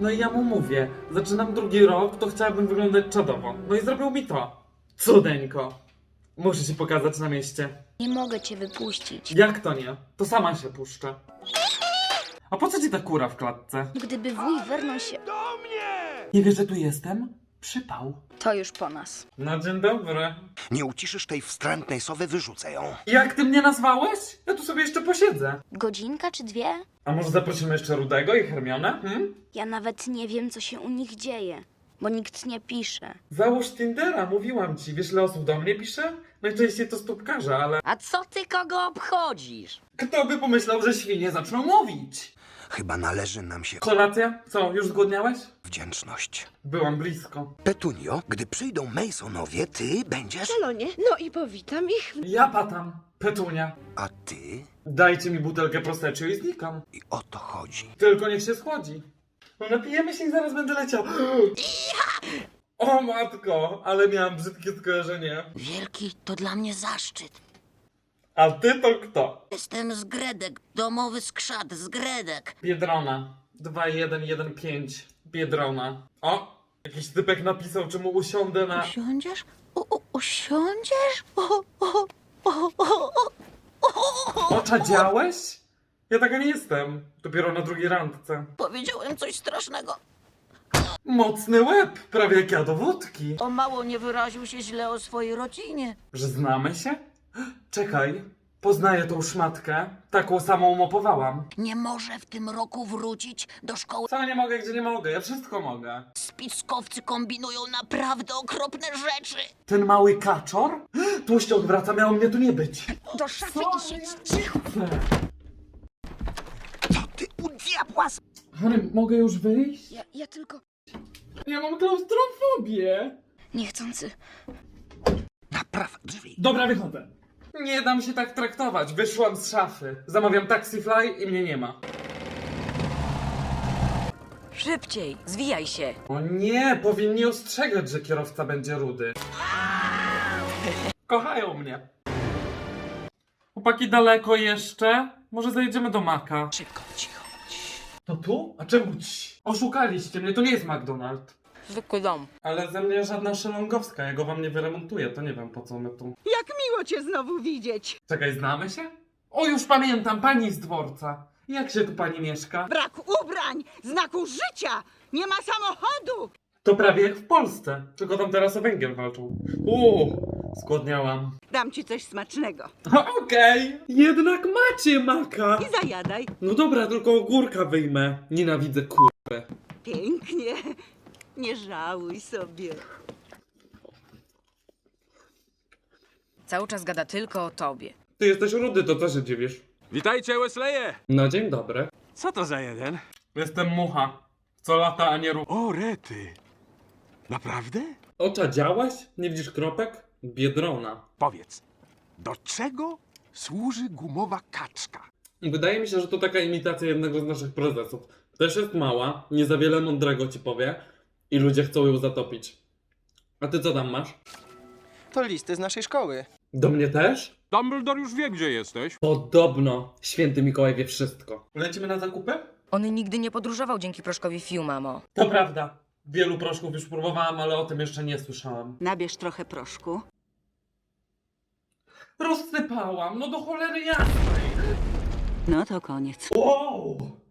No i ja mu mówię, zaczynam drugi rok, to chciałabym wyglądać czadowo. No i zrobił mi to. Cudeńko. Muszę się pokazać na mieście. Nie mogę cię wypuścić. Jak to nie? To sama się puszczę. A po co ci ta kura w klatce? Gdyby wuj Vernon się... Nie wiesz, że tu jestem? Przypał. To już po nas. No dzień dobry. Nie uciszysz tej wstrętnej sowy, wyrzucę ją. Jak ty mnie nazwałeś? Ja tu sobie jeszcze posiedzę. Godzinka czy dwie? A może zaprosimy jeszcze Rudego i Hermionę? Hmm? Ja nawet nie wiem, co się u nich dzieje. Bo nikt nie pisze. Załóż Tindera, mówiłam ci. Wiesz, ile osób do mnie pisze? Najczęściej to stópkarze, ale... A co ty kogo obchodzisz? Kto by pomyślał, że świnie zaczną mówić? Chyba należy nam się Kolacja? Co, już zgłodniałeś? wdzięczność. Byłam blisko. Petunio, gdy przyjdą Masonowie, ty będziesz... salonie. No i powitam ich. Ja patam. Petunia. A ty? Dajcie mi butelkę proseccio i znikam. I o to chodzi. Tylko niech się schłodzi. No napijemy się i zaraz będę leciał. O matko, ale miałam brzydkie skojarzenie. Wielki to dla mnie zaszczyt. A ty to kto? Jestem z Gredek, domowy skrzat z Gredek. Biedrona. 2115. Biedrona. O! Jakiś typek napisał, czy mu usiądę na... Usiądziesz? U, u, usiądziesz? O, o, o, o, o. Oczadziałeś? Ja taka nie jestem. Dopiero na drugiej randce. Powiedziałem coś strasznego. Mocny łeb, prawie jak ja do wódki. O mało nie wyraził się źle o swojej rodzinie. Że znamy się? Czekaj, poznaję tą szmatkę. Taką samą mopowałam. Nie może w tym roku wrócić do szkoły. Co nie mogę, gdzie nie mogę? Ja wszystko mogę. Spiskowcy kombinują naprawdę okropne rzeczy. Ten mały kaczor? Tłuściok wraca, miało mnie tu nie być. Do szafy i siedź cicho. Co ty u diabła z... Harry, mogę już wyjść? Ja, ja tylko... Ja mam klaustrofobię. Niechcący. Napraw drzwi. Dobra, wychodzę. Nie dam się tak traktować. Wyszłam z szafy. Zamawiam Taxifly i mnie nie ma. Szybciej, zwijaj się. O nie, powinni ostrzegać, że kierowca będzie rudy. Kochają mnie. Chłopaki daleko jeszcze? Może zajedziemy do Maka. Szybko, cicho. To tu? A czemu ci? Oszukaliście mnie, to nie jest McDonald's. Zwykły dom. Ale ze mnie żadna szelongowska, ja go wam nie wyremontuję, to nie wiem po co my tu. Jak miło cię znowu widzieć. Czekaj, znamy się? O, już pamiętam, pani z dworca. Jak się tu pani mieszka? Brak ubrań, znaku życia. Nie ma samochodu. To prawie jak w Polsce, tylko tam teraz o węgiel walczą. Uuu, skłodniałam. Dam ci coś smacznego. Okej, jednak macie maka. I zajadaj. No dobra, tylko ogórka wyjmę. Nienawidzę kurwę. Pięknie. Nie żałuj sobie. Cały czas gada tylko o tobie. Ty jesteś rudy, to co się dziwisz? Witajcie, Wesleye! No dzień dobry. Co to za jeden? Jestem mucha. Co lata, a nie rób. O, rety! Naprawdę? Oczadziałeś? Nie widzisz kropek? Biedrona. Powiedz, do czego służy gumowa kaczka? Wydaje mi się, że to taka imitacja jednego z naszych prezesów. Też jest mała, nie za wiele mądrego ci powie i ludzie chcą ją zatopić. A ty co tam masz? To listy z naszej szkoły. Do mnie też? Dumbledore już wie, gdzie jesteś. Podobno. Święty Mikołaj wie wszystko. Lecimy na zakupy? On nigdy nie podróżował dzięki proszkowi Fiu, mamo. To prawda. Wielu proszków już próbowałam, ale o tym jeszcze nie słyszałam. Nabierz trochę proszku. Rozsypałam, no do cholery jasnej. No to koniec. Wow!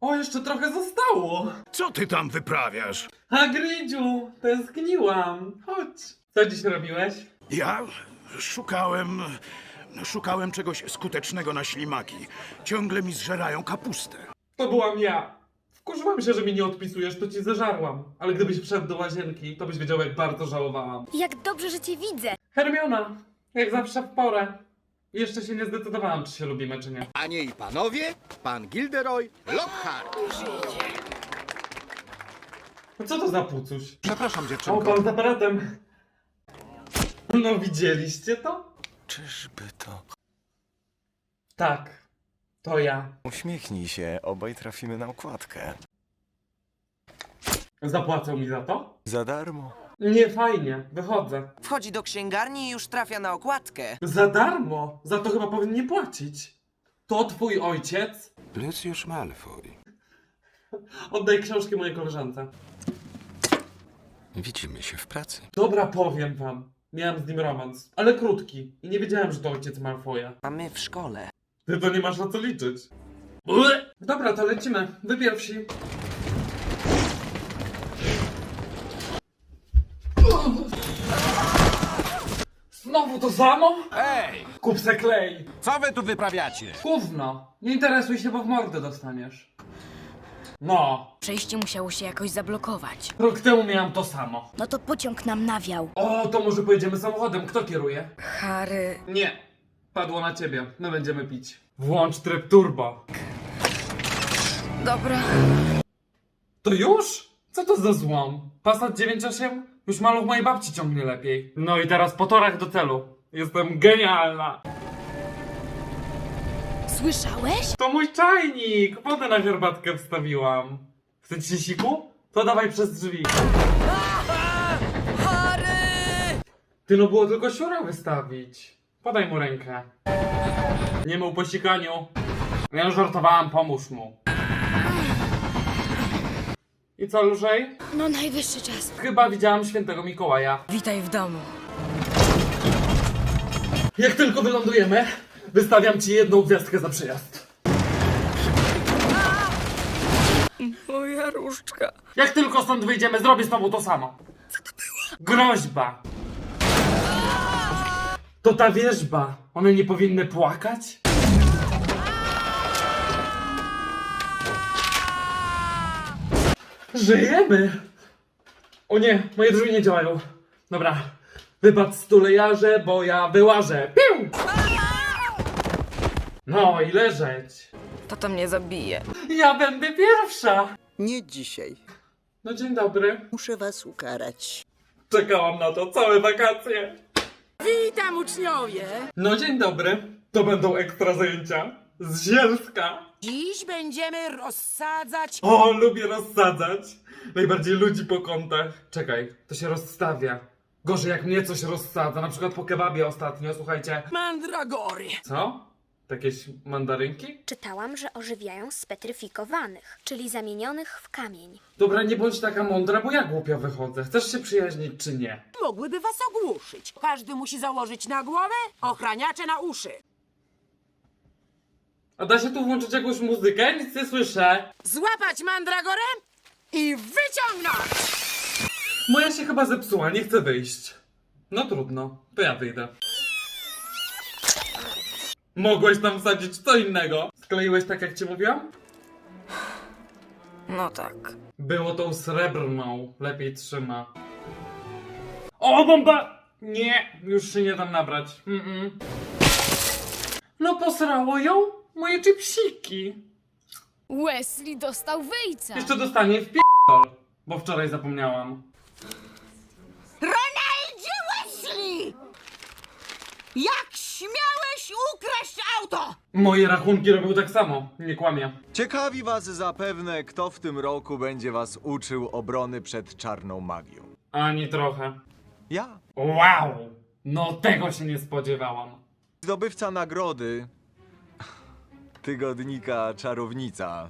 O, jeszcze trochę zostało. Co ty tam wyprawiasz? Hagridziu, tęskniłam. Chodź. Co dziś robiłeś? Ja szukałem. Szukałem czegoś skutecznego na ślimaki. Ciągle mi zżerają kapustę. To byłam ja. Wkurzyłam się, że mi nie odpisujesz, to ci zeżarłam. Ale gdybyś wszedł do łazienki, to byś wiedział, jak bardzo żałowałam. Jak dobrze, że cię widzę. Hermiona, jak zawsze w porę. Jeszcze się nie zdecydowałam, czy się lubimy, czy nie. Panie i panowie, pan Gilderoy Lockhart. No co to za pucuś? Przepraszam, O, dziewczynko. pan z aparatem. No widzieliście to? Czyżby to? Tak, to ja. Uśmiechnij się, obaj trafimy na okładkę. Zapłacą mi za to? Za darmo. Nie fajnie, wychodzę. Wchodzi do księgarni i już trafia na okładkę. Za darmo? Za to chyba powinni płacić. To twój ojciec? Lucius Malfoy. Oddaj książki mojej koleżance. Widzimy się w pracy. Dobra, powiem wam. Miałem z nim romans, ale krótki. I nie wiedziałem, że to ojciec Malfoja. A my w szkole. Ty to nie masz na co liczyć. Dobra, to lecimy. Wy pierwsi. Znowu to samo? Ej, Kup se klej. co wy tu wyprawiacie? Gówno. Nie interesuj się, bo w mordę dostaniesz. No. Przejście musiało się jakoś zablokować. Rok temu miałem to samo. No to pociąg nam nawiał. O, to może pojedziemy samochodem. Kto kieruje? Harry... Nie. Padło na ciebie. My będziemy pić. Włącz tryb turbo. Dobra. To już? Co to za złom? Passat 9.8? Już maluch mojej babci ciągnie lepiej. No i teraz po torach do celu. Jestem genialna. Słyszałeś? To mój czajnik! Wodę na herbatkę wstawiłam. Chcecie siku? To dawaj przez drzwi. Ty no było tylko siura wystawić. Podaj mu rękę. Nie mył po sikaniu. Ja żartowałam, pomóż mu. I co, lżej? No najwyższy czas. Chyba widziałam świętego Mikołaja. Witaj w domu. Jak tylko wylądujemy, wystawiam ci jedną gwiazdkę za przyjazd. Moja różdżka. Jak tylko stąd wyjdziemy, zrobię znowu to samo. Co to było? Groźba. To ta wierzba. One nie powinny płakać? Żyjemy! O nie, moje drzwi nie działają. Dobra, wypad stulejarze, bo ja wyłażę. Piu! No i leżeć. Tato mnie zabije. Ja będę pierwsza. Nie dzisiaj. No dzień dobry. Muszę was ukarać. Czekałam na to całe wakacje. Witam uczniowie! No dzień dobry. To będą ekstra zajęcia. Z zielska. Dziś będziemy rozsadzać... O, lubię rozsadzać. Najbardziej ludzi po kątach. Czekaj, to się rozstawia. Gorzej jak mnie coś rozsadza, na przykład po kebabie ostatnio, słuchajcie. Mandragory. Co? Jakieś mandarynki? Czytałam, że ożywiają spetryfikowanych, czyli zamienionych w kamień. Dobra, nie bądź taka mądra, bo ja głupio wychodzę. Chcesz się przyjaźnić czy nie? Mogłyby was ogłuszyć. Każdy musi założyć na głowę, ochraniacze na uszy. A da się tu włączyć jakąś muzykę? Nic nie słyszę. Złapać mandragorę i wyciągnąć! Moja się chyba zepsuła, nie chcę wyjść. No trudno, to ja wyjdę. Mogłeś tam wsadzić co innego. Skleiłeś tak jak ci mówiłam? No tak. Było tą srebrną, lepiej trzyma. O, bomba! Nie, już się nie dam nabrać. Mm-mm. No posrało ją moje chipsiki. Wesley dostał wyjca. Jeszcze dostanie w p***ol, bo wczoraj zapomniałam. Ronaldzie Wesley! Jak śmiałeś ukraść auto? Moje rachunki robią tak samo, nie kłamie. Ciekawi was zapewne, kto w tym roku będzie was uczył obrony przed czarną magią. Ani trochę. Ja, Wow! No tego się nie spodziewałam. zdobywca nagrody tygodnika Czarownica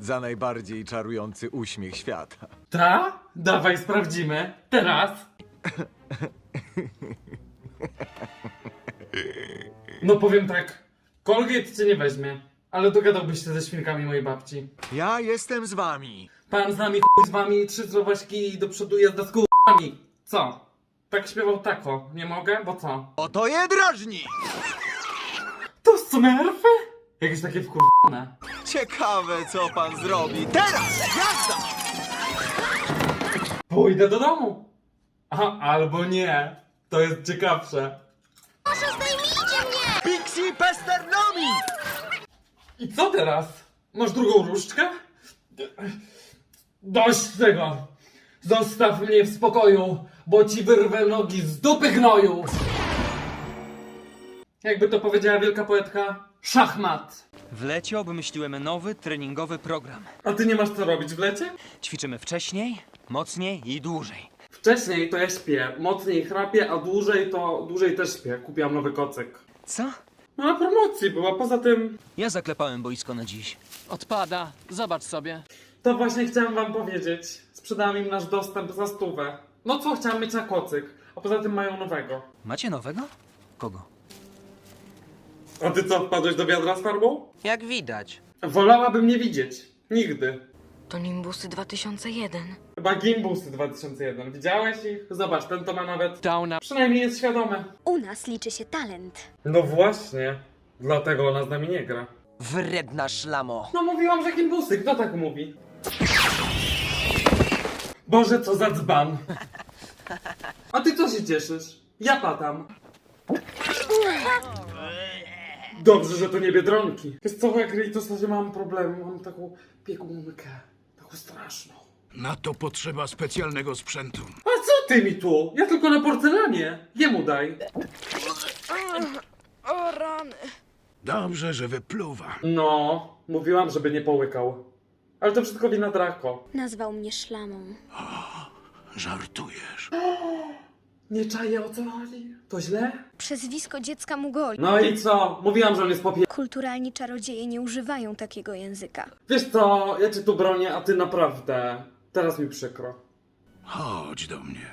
za najbardziej czarujący uśmiech świata. Ta? Dawaj sprawdzimy. Teraz. No powiem tak. Colgate cię nie weźmie. Ale dogadałbyś się ze świnkami mojej babci. Ja jestem z wami. Pan z nami, chuj z wami, trzy słowaśki i do przodu jazda z k***ami. Co? Tak śpiewał tako. Nie mogę? Bo co? Oto je drażni! To smurfy? Jakieś takie wkurwane. Ciekawe, co pan zrobi teraz! Jazda! Pójdę do domu. Aha, albo nie. To jest ciekawsze. Pixie Pesternomi! I co teraz? Masz drugą różdżkę? Dość tego! Zostaw mnie w spokoju, bo ci wyrwę nogi z dupy gnoju! Jakby to powiedziała wielka poetka, szachmat. W lecie obmyśliłem nowy treningowy program. A ty nie masz co robić w lecie? Ćwiczymy wcześniej, mocniej i dłużej. Wcześniej to ja śpię, mocniej chrapię, a dłużej to dłużej też śpię. Kupiłam nowy kocyk. Co? No na promocji była, poza tym... Ja zaklepałem boisko na dziś. Odpada. Zobacz sobie. To właśnie chciałem wam powiedzieć. Sprzedałem im nasz dostęp za stówę. No co, chciałem mieć na kocyk. A poza tym mają nowego. Macie nowego? Kogo? A ty co, wpadłeś do wiadra z farbą? Jak widać. Wolałabym nie widzieć. Nigdy. To Nimbusy 2001. Chyba Gimbusy 2001. Widziałeś ich? Zobacz, ten to ma nawet... Downa. Przynajmniej jest świadomy. U nas liczy się talent. No właśnie. Dlatego ona z nami nie gra. Wredna szlamo. No mówiłam, że Gimbusy. Kto tak mówi? Boże, co za dzban. A ty co się cieszysz? Ja patam. Dobrze, że to nie Biedronki. Wiesz co, jak Ritus, to mam problem. Mam taką piegunkę. Taką straszną. Na to potrzeba specjalnego sprzętu. A co ty mi tu? Ja tylko na porcelanie. Jemu daj. O rany. Dobrze, że wypluwa. No, mówiłam, żeby nie połykał. Ale to wszystko wina Draco. Nazwał mnie szlamą. Żartujesz. Nie czaję o co chodzi. To źle? Przezwisko dziecka mu goli. No i co? Mówiłam, że on jest popie... Kulturalni czarodzieje nie używają takiego języka. Wiesz co, ja cię tu bronię, a ty naprawdę. Teraz mi przykro. Chodź do mnie.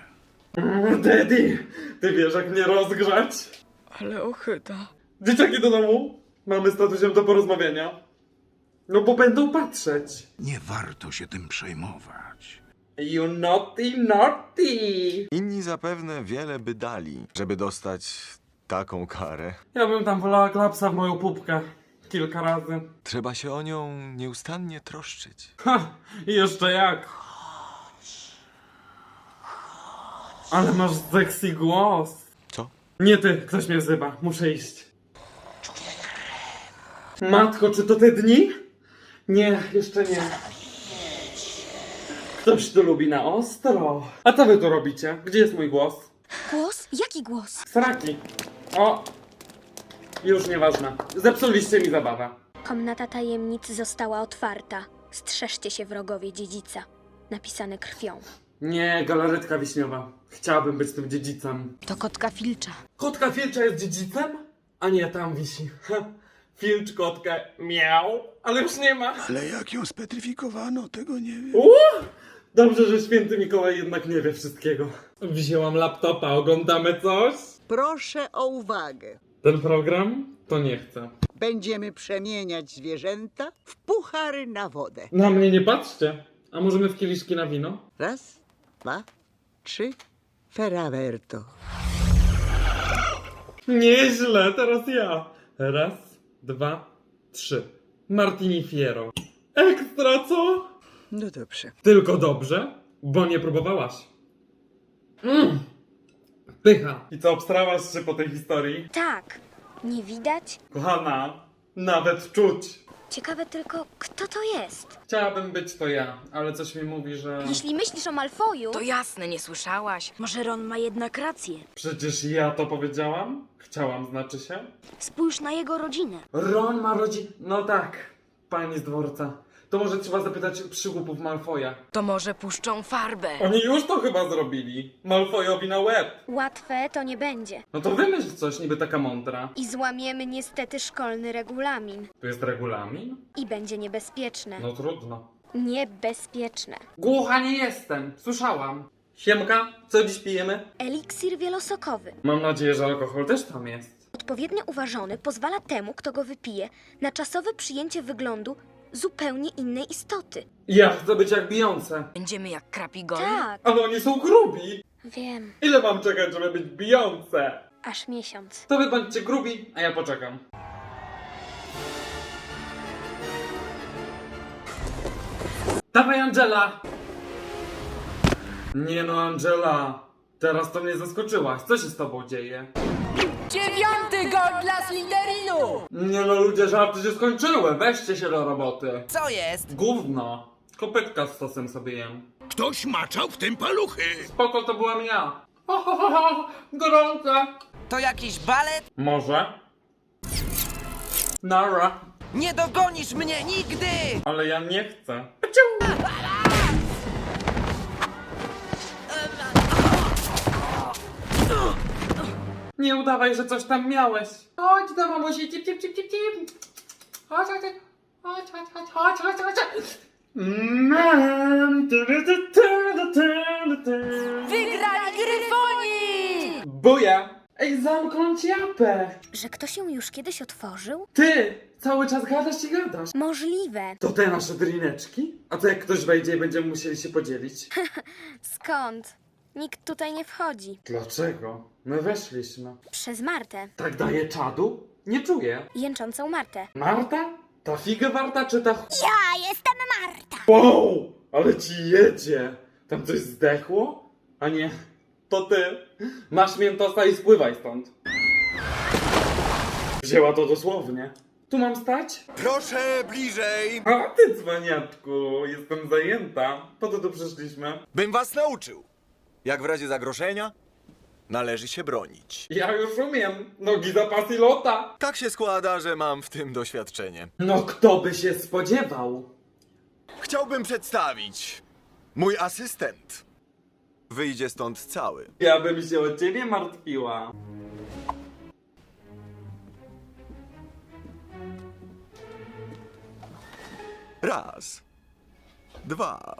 Mm, Daddy, ty wiesz jak mnie rozgrzać? Ale ochyda. Dzieciaki do domu? Mamy z tatusiem do porozmawiania. No bo będą patrzeć. Nie warto się tym przejmować. You naughty, naughty! Inni zapewne wiele by dali, żeby dostać taką karę. Ja bym tam wolała klapsa w moją pupkę. Kilka razy. Trzeba się o nią nieustannie troszczyć. Ha! I jeszcze jak? Ale masz sexy głos. Co? Nie ty, ktoś mnie wzywa. Muszę iść. Matko, czy to te dni? Nie, jeszcze nie. Ktoś tu lubi na ostro. A co wy tu robicie? Gdzie jest mój głos? Głos? Jaki głos? Sraki. O! Już nieważne. Zepsuliście mi zabawę. Komnata tajemnic została otwarta. Strzeżcie się wrogowie dziedzica. Napisane krwią. Nie, galaretka wiśniowa. Chciałabym być tym dziedzicem. To kotka Filcza. Kotka Filcza jest dziedzicem? A nie, tam wisi. Ha. Filcz kotkę miał, ale już nie ma. Ale jak ją spetryfikowano, tego nie wiem. Uuu! Dobrze, że święty Mikołaj jednak nie wie wszystkiego. Wzięłam laptopa, oglądamy coś? Proszę o uwagę. Ten program? To nie chcę. Będziemy przemieniać zwierzęta w puchary na wodę. Na mnie nie patrzcie. A możemy w kieliszki na wino? Raz, dwa, trzy. Feraverto. Nieźle, teraz ja. Raz, dwa, trzy. Martini Fiero. Ekstra, co? No dobrze. Tylko dobrze, bo nie próbowałaś. Mmm. Pycha. I co, obstrałaś się po tej historii? Tak, nie widać? Kochana, nawet czuć. Ciekawe tylko, kto to jest? Chciałabym być to ja, ale coś mi mówi, że... Jeśli myślisz o Malfoju, To jasne, nie słyszałaś. może Ron ma jednak rację. Przecież ja to powiedziałam? Chciałam, znaczy się? Spójrz na jego rodzinę. Ron ma rodzinę... No tak, pani z dworca. To może trzeba zapytać przygłupów Malfoja. To może puszczą farbę. Oni już to chyba zrobili. Malfojowi na łeb. Łatwe to nie będzie. No to wymyśl coś, niby taka mądra. I złamiemy niestety szkolny regulamin. Tu jest regulamin? I będzie niebezpieczne. No trudno. Niebezpieczne. Głucha nie jestem, słyszałam. Siemka, co dziś pijemy? Eliksir wielosokowy. Mam nadzieję, że alkohol też tam jest. Odpowiednio uważony pozwala temu, kto go wypije, na czasowe przyjęcie wyglądu zupełnie innej istoty. Ja chcę być jak Beyoncé. Będziemy jak krapigoni? Tak, Ale oni są grubi. wiem. Ile mam czekać, żeby być Beyoncé? Aż miesiąc. To wy bądźcie grubi, a ja poczekam. Dawaj, Angela! Nie no, Angela. Teraz to mnie zaskoczyłaś. Co się z tobą dzieje? Dziewiąty gol dla Slytherinu! Nie no, ludzie, żarty się skończyły. Weźcie się do roboty. Co jest? Gówno. Kopytka z sosem sobie jem. Ktoś maczał w tym paluchy. Spoko, to byłam ja. Ho, ho, ho, ho. Gorące. To jakiś balet? Może? Nara. Nie dogonisz mnie nigdy! Ale ja nie chcę. Nie udawaj, że coś tam miałeś. Chodź do mamusi, cip, cip, cip, cip, cip. Chodź, chodź, chodź. Chodź, chodź, chodź, chodź, chodź, chodź, chodź. Gryfoni! Buja! Ej, zamknąć japę! Że ktoś ją już kiedyś otworzył? Ty! Cały czas gadasz i gadasz. Możliwe. To te nasze drineczki? A to jak ktoś wejdzie, będziemy musieli się podzielić. Skąd? Nikt tutaj nie wchodzi. Dlaczego? My weszliśmy. Przez Martę. Tak daje czadu? Nie czuję. Jęczącą Martę. Marta? Ta figa warta czy ta... ch- Ja jestem Marta! Wow! Ale ci jedzie! Tam coś zdechło? A nie, to ty. Masz miętosa i spływaj stąd. Wzięła to dosłownie. Tu mam stać? Proszę bliżej! A ty dzwaniaczku, jestem zajęta. Po to tu przyszliśmy. Bym was nauczył. Jak w razie zagrożenia należy się bronić. Ja już umiem. Nogi za pas i lota. Tak się składa, że mam w tym doświadczenie. No kto by się spodziewał? Chciałbym przedstawić mój asystent. Wyjdzie stąd cały. Ja bym się o ciebie martwiła. Raz, dwa,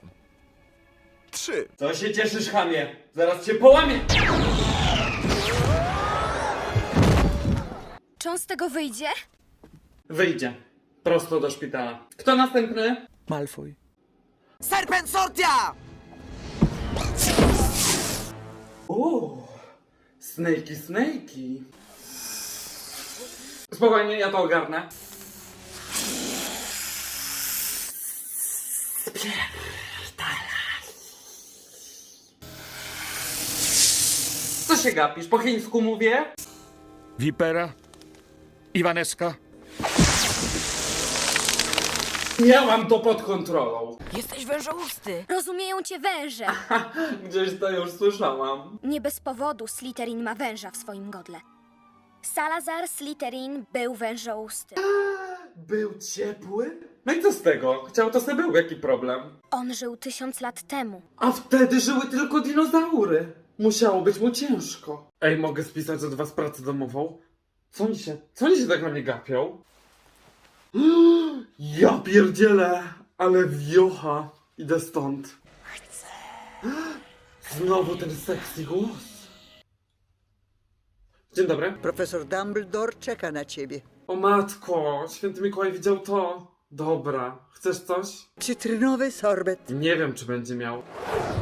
trzy. Co się cieszysz, chamie? Zaraz cię połamię. Czy on z tego wyjdzie? Wyjdzie. Prosto do szpitala. Kto następny? Malfoy. Serpent Sortia! O, snakey, snakey. Spokojnie, ja to ogarnę. Co się gapisz? Po chińsku mówię? Wipera? Iwaneska? Miałam to pod kontrolą. Jesteś wężołusty. Rozumieją cię węże. Gdzieś to już słyszałam. Nie bez powodu Slytherin ma węża w swoim godle. Salazar Slytherin był wężousty. Był ciepły? No i co z tego? Chciał to sobie był, jaki problem? On żył tysiąc lat temu. A wtedy żyły tylko dinozaury. Musiało być mu ciężko. Ej, mogę spisać od was pracę domową? Co oni się, co oni się tak na mnie gapią? Ja pierdzielę, ale wiocha. Idę stąd. Chcę. Znowu ten sexy głos. Dzień dobry. Profesor Dumbledore czeka na ciebie. O matko, święty Mikołaj widział to. Dobra, chcesz coś? Cytrynowy sorbet. Nie wiem, czy będzie miał.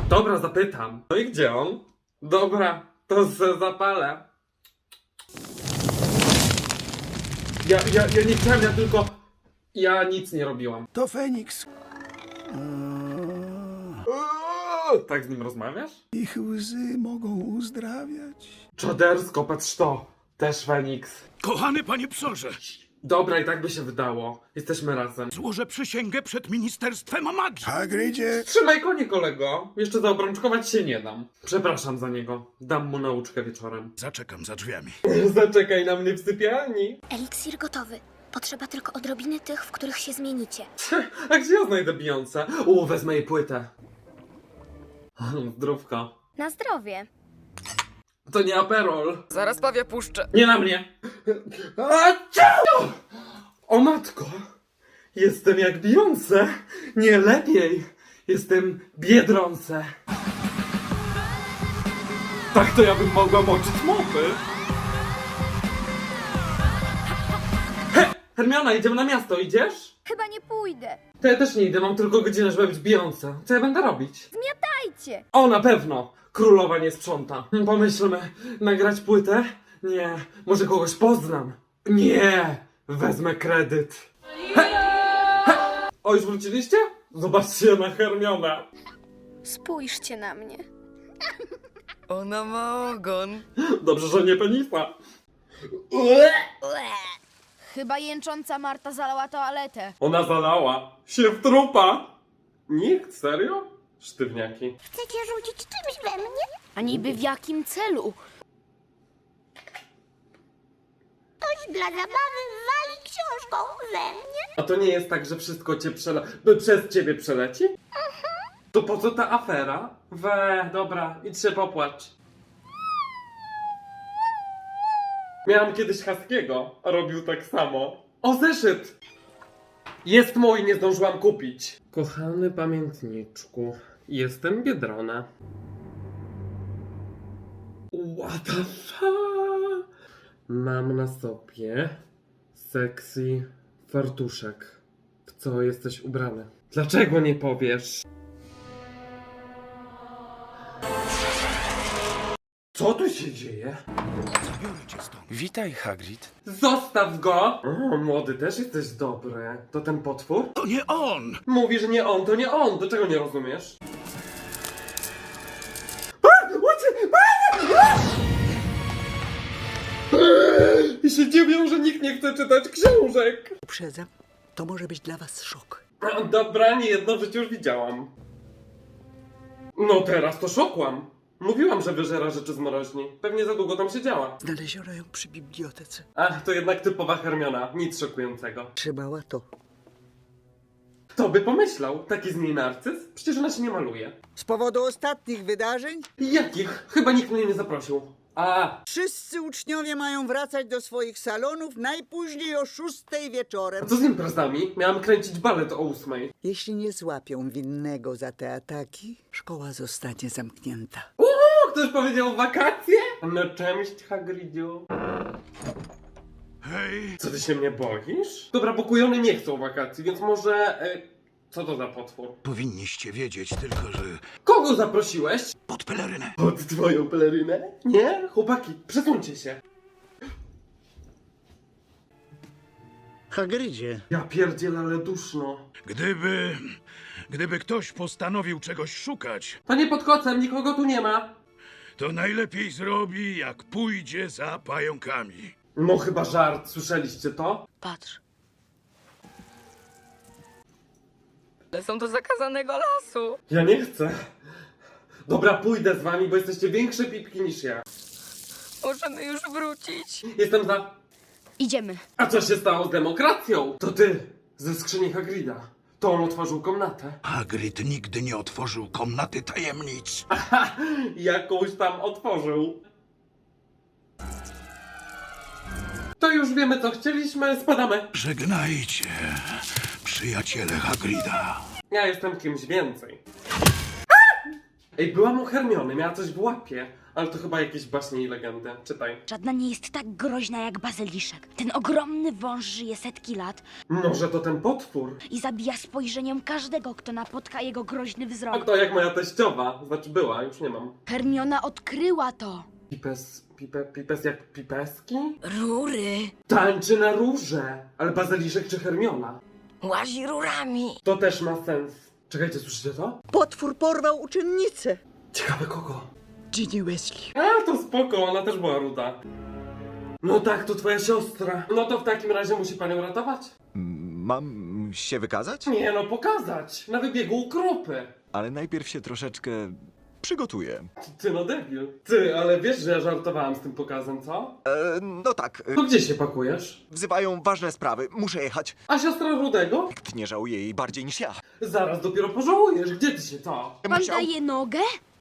Dobra, zapytam. No i gdzie on? Dobra, to se zapalę. Ja, ja, ja nie chciałem, ja tylko... Ja nic nie robiłam. To Feniks. Eee, Tak z nim rozmawiasz? Ich łzy mogą uzdrawiać. Czadersko, patrz to. Też Feniks. Kochany panie psorze, Dobra, i tak by się wydało. Jesteśmy razem. złożę przysięgę przed Ministerstwem Magii. Hagridzie. Trzymaj konie, kolego. Jeszcze zaobrączkować się nie dam. Przepraszam za niego. Dam mu nauczkę wieczorem. Zaczekam za drzwiami. Zaczekaj na mnie w sypialni. Eliksir gotowy. Potrzeba tylko odrobiny tych, w których się zmienicie. A gdzie ja znajdę Beyoncé? U, wezmę jej płytę. Zdrówko. Na zdrowie. To nie Aperol. Zaraz pawie puszczę. Nie na mnie. A! O matko. Jestem jak Beyoncé. Nie lepiej. Jestem Biedronce. Tak to ja bym mogła moczyć mopy. He, Hermiona, idziemy na miasto, idziesz? Chyba nie pójdę. To ja też nie idę, mam tylko godzinę, żeby być Beyoncé. Co ja będę robić? Zmiatajcie! O, na pewno! Królowa nie sprząta. Pomyślmy, nagrać płytę? Nie. Może kogoś poznam? Nie. Wezmę kredyt. He, he. O, już wróciliście? Zobaczcie na Hermionę. Spójrzcie na mnie. Ona ma ogon. Dobrze, że nie penisa. Chyba jęcząca Marta zalała toaletę. Ona zalała. Się w trupa. Nikt? Serio? Sztywniaki. Chcecie rzucić czymś we mnie? A niby w jakim celu? Ktoś dla zabawy wali książką we mnie? A to nie jest tak, że wszystko cię przele... by przez ciebie przeleci? To po co ta afera? We, dobra, idź się popłacz. Miałam kiedyś Haskiego, a robił tak samo. O, zeszyt! Jest mój, nie zdążyłam kupić. Kochany pamiętniczku, jestem Biedrona. What the fuck? Mam na sobie sexy fartuszek. W co jesteś ubrany? Dlaczego nie powiesz? Co tu się dzieje? Witaj, Hagrid. Zostaw go! O, młody, też jesteś dobry. To ten potwór? To nie on! Mówisz nie on, to nie on. Do czego nie rozumiesz? I się dziwią, że nikt nie chce czytać książek. Uprzedzam, to może być dla was szok. A, Dobra, nie jedno w życiu już widziałam. No teraz to szokłam. Mówiłam, że wyżera rzeczy z mroźni. Pewnie za długo tam siedziała. Znaleziono ją przy bibliotece. Ach, to jednak typowa Hermiona. Nic szokującego. Trzymała to. Kto by pomyślał? Taki z niej narcyz? Przecież ona się nie maluje. Z powodu ostatnich wydarzeń Jakich? Chyba nikt mnie nie zaprosił. A, wszyscy uczniowie mają wracać do swoich salonów najpóźniej o szóstej wieczorem. a co z imprezami? Miałam kręcić balet o ósmej. Jeśli nie złapią winnego za te ataki, szkoła zostanie zamknięta. Uuu, ktoś powiedział wakacje? No cześć, Hagridziu. Hej, Co, ty się mnie boisz? Dobra, bo kujony nie chcą wakacji, więc może... E, co to za potwór? powinniście wiedzieć tylko, że Kogo zaprosiłeś? pod pelerynę. Pod twoją pelerynę? Nie? Chłopaki, przesuńcie się. Hagrydzie, Ja pierdzielę, ale duszno. Gdyby... Gdyby ktoś postanowił czegoś szukać, To nie pod kocem, nikogo tu nie ma. to najlepiej zrobi, jak pójdzie za pająkami. No chyba żart, słyszeliście to? Patrz. Ale są do zakazanego lasu. Ja nie chcę. Dobra, pójdę z wami, bo jesteście większe pipki niż ja. Możemy już wrócić. Jestem za... Idziemy. A co się stało z demokracją? To ty, ze skrzyni Hagrida. To on otworzył komnatę. Hagrid nigdy nie otworzył komnaty tajemnic. Ha! Jakąś tam otworzył. To już wiemy, co chcieliśmy, spadamy. Żegnajcie, przyjaciele Hagrida. Ja jestem kimś więcej. Ej, byłam u Hermiony, miała coś w łapie. Ale to chyba jakieś baśnie i legendy. Czytaj. Żadna nie jest tak groźna jak bazyliszek. Ten ogromny wąż żyje setki lat Może to ten potwór? i zabija spojrzeniem każdego, kto napotka jego groźny A wzrok. to jak moja teściowa. Znaczy była, już nie mam. Hermiona odkryła to. Pipes, pipe, pipes jak pipeski? Rury. Tańczy na róże. Ale bazyliszek czy Hermiona? Łazi rurami. To też ma sens. Czekajcie, słyszycie to? potwór porwał uczennicę. Ciekawe kogo? Ginny Wesley. A, to spoko, ona też była ruda. No tak, to twoja siostra. No to w takim razie musi panią ratować? Mam się wykazać? Nie no, pokazać. Na wybiegu ukropy. Ale najpierw się troszeczkę przygotuję. Ty no debil. Ty, ale wiesz, że ja żartowałam z tym pokazem, co? E, no tak, e, To gdzie się pakujesz? wzywają ważne sprawy, muszę jechać. A siostra Rudego? Nikt nie żałuje jej bardziej niż ja. Zaraz dopiero pożałujesz. Gdzie ty się to? Pan Musiał- daje nogę?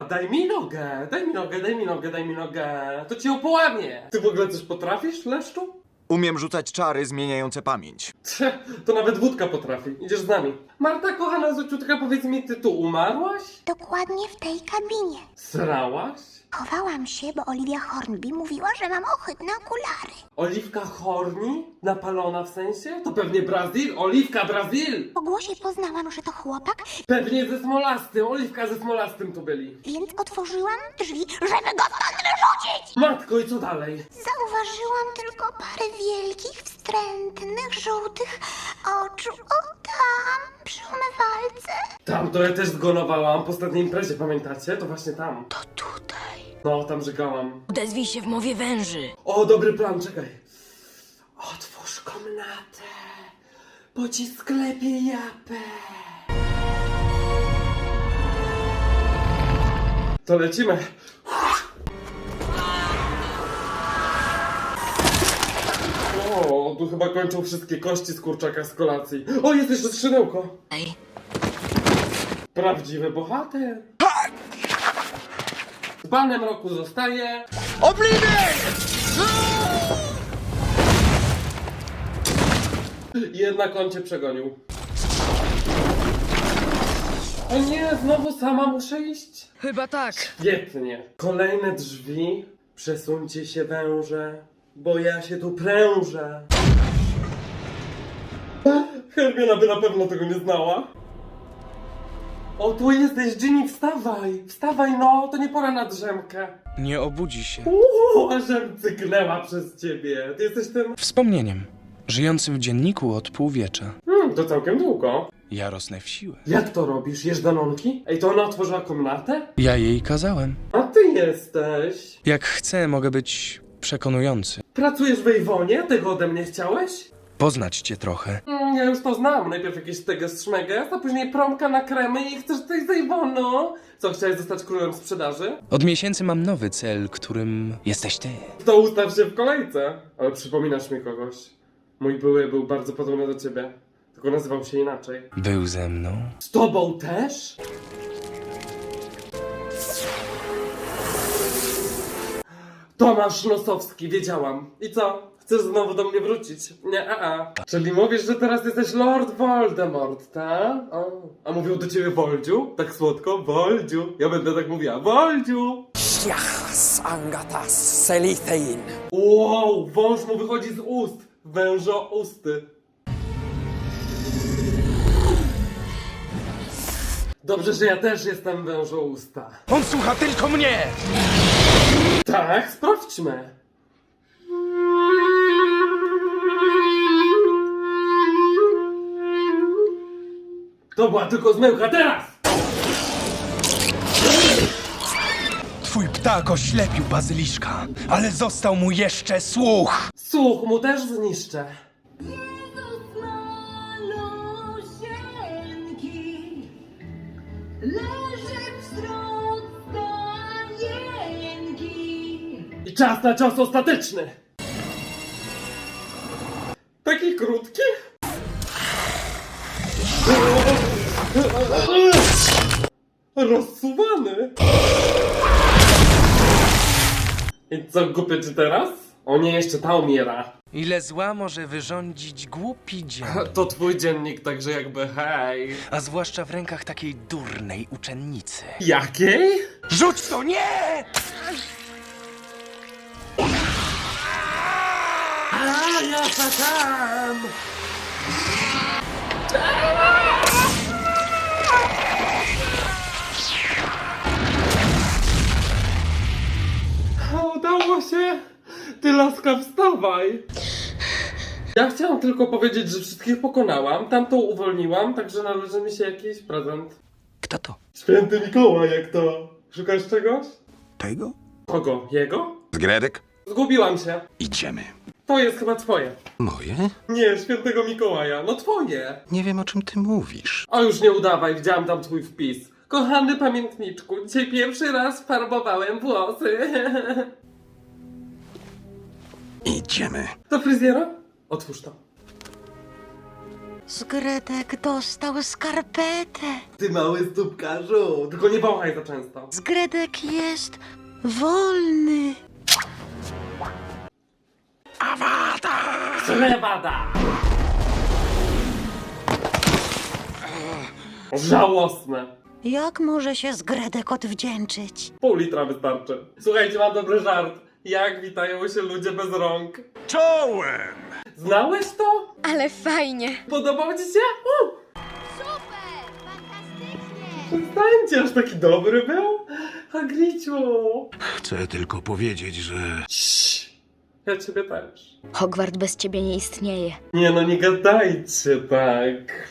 Daj mi nogę, daj mi nogę, daj mi nogę, daj mi nogę. To cię opołamie. Ty w ogóle coś potrafisz, leszczu? Umiem rzucać czary zmieniające pamięć. Cze, to nawet wódka potrafi. Idziesz z nami. Marta, kochana zuciutka, powiedz mi, ty tu umarłaś? Dokładnie w tej kabinie. Srałaś? Chowałam się, bo Olivia Hornby mówiła, że mam ohydne okulary. Oliwka Horni? Napalona w sensie? To pewnie Brazil? Oliwka Brazil! Po głosie poznałam, że to chłopak, Pewnie ze Smolastym. Oliwka ze Smolastym tu byli. więc otworzyłam drzwi, żeby go stąd wyrzucić. Matko, i co dalej? Zauważyłam tylko parę wielkich, wstrętnych, żółtych oczu. O tam, przy umywalce. Tam to ja też zgonowałam po ostatniej imprezie, pamiętacie? To właśnie tam. To tutaj. No, tam żygałam. Odezwij się w mowie węży. O, dobry plan, czekaj. Otwórz komnatę, bo ci sklepie japę. To lecimy. O, tu chyba kończą wszystkie kości z kurczaka z kolacji. O, jest jeszcze skrzydełko. Ej. Prawdziwy bohater. Z Panem roku zostaje... Obliwiej! Jednak on cię przegonił. O nie, znowu sama muszę iść? Chyba tak. Świetnie. Kolejne drzwi. Przesuńcie się węże, bo ja się tu prężę. Hermiona by na pewno tego nie znała. O, tu jesteś, Ginny, wstawaj! Wstawaj, no, to nie pora na drzemkę. Nie obudzi się. Uuu, ażem cyknęła przez ciebie. Ty jesteś tym... Wspomnieniem. Żyjącym w dzienniku od półwiecza. Hmm, to całkiem długo. Ja rosnę w siłę. Jak to robisz? Jesz danonki? Ej, to ona otworzyła komnatę? Ja jej kazałem. A ty jesteś... Jak chcę, mogę być przekonujący. Pracujesz w Ejwonie? Tego ode mnie chciałeś? Poznać cię trochę. Mm, ja już to znam. Najpierw jakieś teges szmeges, a później promka na kremy i chcesz coś z. Co, chciałeś zostać królem sprzedaży? Od miesięcy mam nowy cel, którym jesteś ty. To ustaw się w kolejce. Ale przypominasz mi kogoś. Mój były był bardzo podobny do ciebie. Tylko nazywał się inaczej. Był ze mną. Z tobą też? Tomasz Nosowski, wiedziałam. I co? Chcesz znowu do mnie wrócić? Nie, a, a. Czyli mówisz, że teraz jesteś Lord Voldemort, tak? O. A mówił do ciebie Woldziu? Tak słodko? Woldziu. Ja będę tak mówiła. Woldziu! Jachs angatas selithein. Wow, wąż mu wychodzi z ust. Wężo usty. Dobrze, że ja też jestem wężo usta. On słucha tylko mnie! Tak, sprawdźmy. To była tylko zmyłka, teraz! Twój ptak oślepił bazyliszka, ale został mu jeszcze słuch! Słuch mu też zniszczę. I czas na cios ostateczny. Rozsuwany. I co, głupie czy teraz? O nie, jeszcze ta umiera. Ile zła może wyrządzić głupi dzień, To twój dziennik, także jakby hej. a zwłaszcza w rękach takiej durnej uczennicy. Jakiej? Rzuć to, nie! A, ja tam! Udało się! Ty laska, wstawaj! Ja chciałam tylko powiedzieć, że wszystkich pokonałam, tamtą uwolniłam, także należy mi się jakiś prezent. Kto to? Święty Mikołaj, jak to? Szukasz czegoś? Tego? Kogo? Jego? Zgredek? Zgubiłam się. Idziemy. To jest chyba twoje. Moje? Nie, świętego Mikołaja, no twoje. Nie wiem o czym ty mówisz. O, już nie udawaj, widziałam tam twój wpis. Kochany pamiętniczku, dzisiaj pierwszy raz farbowałem włosy. Idziemy. Do fryzjera? Otwórz to. Zgredek dostał skarpetę. Ty mały stópkarzu, tylko nie wąchaj za często. Zgredek jest wolny. Srewada! Żałosne. Jak może się Zgredek odwdzięczyć? Pół litra wystarczy. Słuchajcie, mam dobry żart. Jak witają się ludzie bez rąk? Czołem! Znałeś to? Ale fajnie. Podobał ci się? Uh! Super! Fantastycznie! Przestańcie, aż taki dobry był? Hagriciu! Chcę tylko powiedzieć, że... Ja ciebie też. Hogwart bez ciebie nie istnieje. Nie no, nie gadajcie tak.